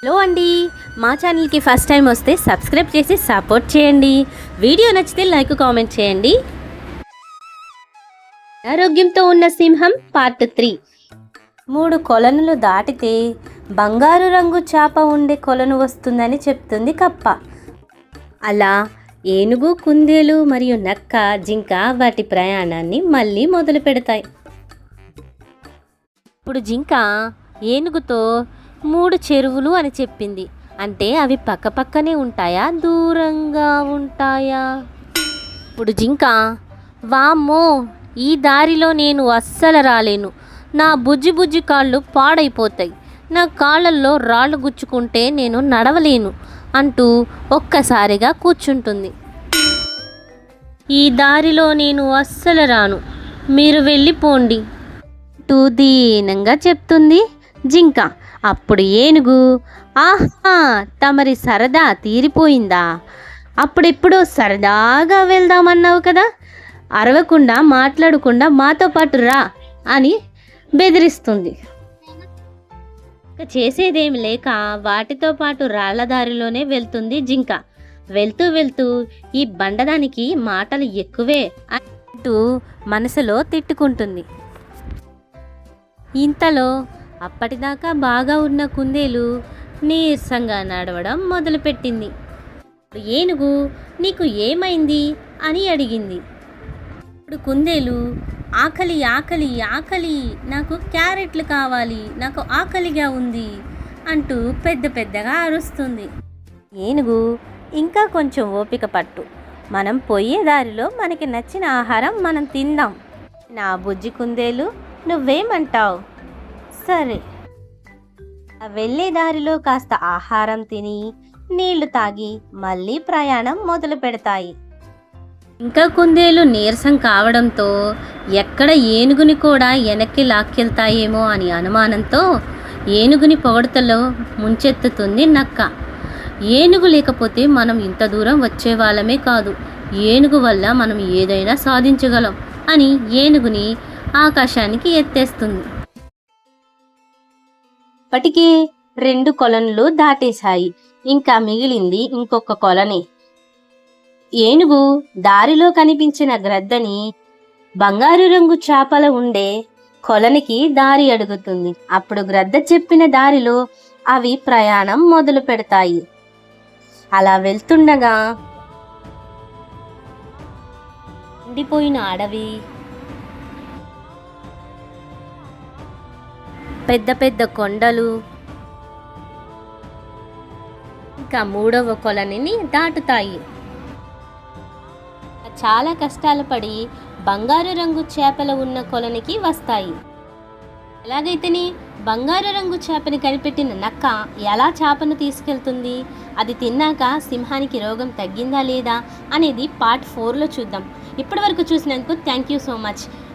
Hello అండి. మా ఛానల్కి ఫస్ట్ టైం వస్తే సబ్స్క్రైబ్ చేసి సపోర్ట్ చేయండి. వీడియో నచ్చితే లైక్ కామెంట్ చేయండి. అనారోగ్యంతో ఉన్న సింహం పార్ట్ త్రీ. మూడు కొలనులు దాటితే బంగారు రంగు చేప ఉండే కొలను వస్తుందని చెప్తుంది కప్ప. అలా ఏనుగు కుందేలు మరియు నక్క జింక వాటి ప్రయాణాన్ని మళ్ళీ మొదలు పెడతాయి ఇప్పుడు జింక ఏనుగుతో మూడు చెరువులు అని చెప్పింది. అంటే అవి పక్కపక్కనే ఉంటాయా? దూరంగా ఉంటాయా? ఇప్పుడు జింక వామ్మో ఈ దారిలో నేను అస్సలు రాలేను. నా బుజ్జి బుజ్జి కాళ్ళు పాడైపోతాయి. నా కాళ్ళల్లో రాళ్ళు గుచ్చుకుంటే నేను నడవలేను అంటూ ఒక్కసారిగా కూర్చుంటుంది. ఈ దారిలో నేను అస్సలు రాను. మీరు వెళ్ళిపోండి. టూ దీనంగా చెప్తుంది. జింక. అప్పుడు ఏనుగు ఆహా తమరి సరదా తీరిపోయిందా? అప్పుడెప్పుడో సరదాగా వెళ్దామన్నావు కదా? అరవకుండా మాట్లాడకుండా మాతో పాటు రా అని బెదిరిస్తుంది. చేసేదేమి లేక వాటితో పాటు రాళ్ళ దారిలోనే వెళ్తుంది జింక. వెళ్తూ వెళ్తూ ఈ బండదానికి మాటలు ఎక్కువే అంటూ మనసులో తిట్టుకుంటుంది. ఇంతలో అప్పటిదాకా బాగా ఉన్న కుందేలు నీరసంగా నడవడం మొదలుపెట్టింది. ఏనుగు నీకు ఏమైంది? అని అడిగింది. ఇప్పుడు కుందేలు ఆకలి ఆకలి ఆకలి నాకు క్యారెట్లు కావాలి నాకు ఆకలిగా ఉంది అంటూ పెద్ద పెద్దగా అరుస్తుంది. ఏనుగు ఇంకా కొంచెం ఓపిక పట్టు. మనం పోయే దారిలో మనకి నచ్చిన ఆహారం మనం తిందాం. నా బుజ్జి కుందేలు నువ్వేమంటావు? సరే. వెళ్ళే దారిలో కాస్త ఆహారం తిని నీళ్ళు తాగి మళ్ళీ ప్రయాణం మొదలు పెడతాయి. ఇంకా కుందేలు నీరసం కావడంతో ఎక్కడ ఏనుగుని కూడా వెనక్కి లాక్కెళ్తాయేమో అని అనుమానంతో ఏనుగుని పొగడతలో ముంచెత్తుతుంది నక్క. ఏనుగు లేకపోతే మనం ఇంత దూరం వచ్చేవాళ్ళమే కాదు. ఏనుగు వల్ల మనం ఏదైనా సాధించగలం అని ఏనుగుని ఆకాశానికి ఎత్తేస్తుంది. ఇప్పటికే రెండు కొలనులు దాటేశాయి. ఇంకా మిగిలింది ఇంకొక కొలని. ఏనుగు దారిలో కనిపించిన గ్రద్దని బంగారు రంగు చేపల ఉండే కొలనికి దారి అడుగుతుంది. అప్పుడు గ్రద్ద చెప్పిన దారిలో అవి ప్రయాణం మొదలు పెడతాయి. అలా వెళ్తుండగా ఉండిపోయిన అడవి పెద్ద పెద్ద కొండలు. ఇంకా మూడవ కొలనిని దాటుతాయి. చాలా కష్టాలు పడి బంగారు రంగు చేపలు ఉన్న కొలనికి వస్తాయి. ఎలాగైతేనే బంగారు రంగు చేపని కనిపెట్టిన నక్క ఎలా చేపను తీసుకెళ్తుంది? అది తిన్నాక సింహానికి రోగం తగ్గిందా లేదా? అనేది పార్ట్ ఫోర్లో చూద్దాం. ఇప్పటి వరకు చూసినందుకు థ్యాంక్ యూ సో మచ్.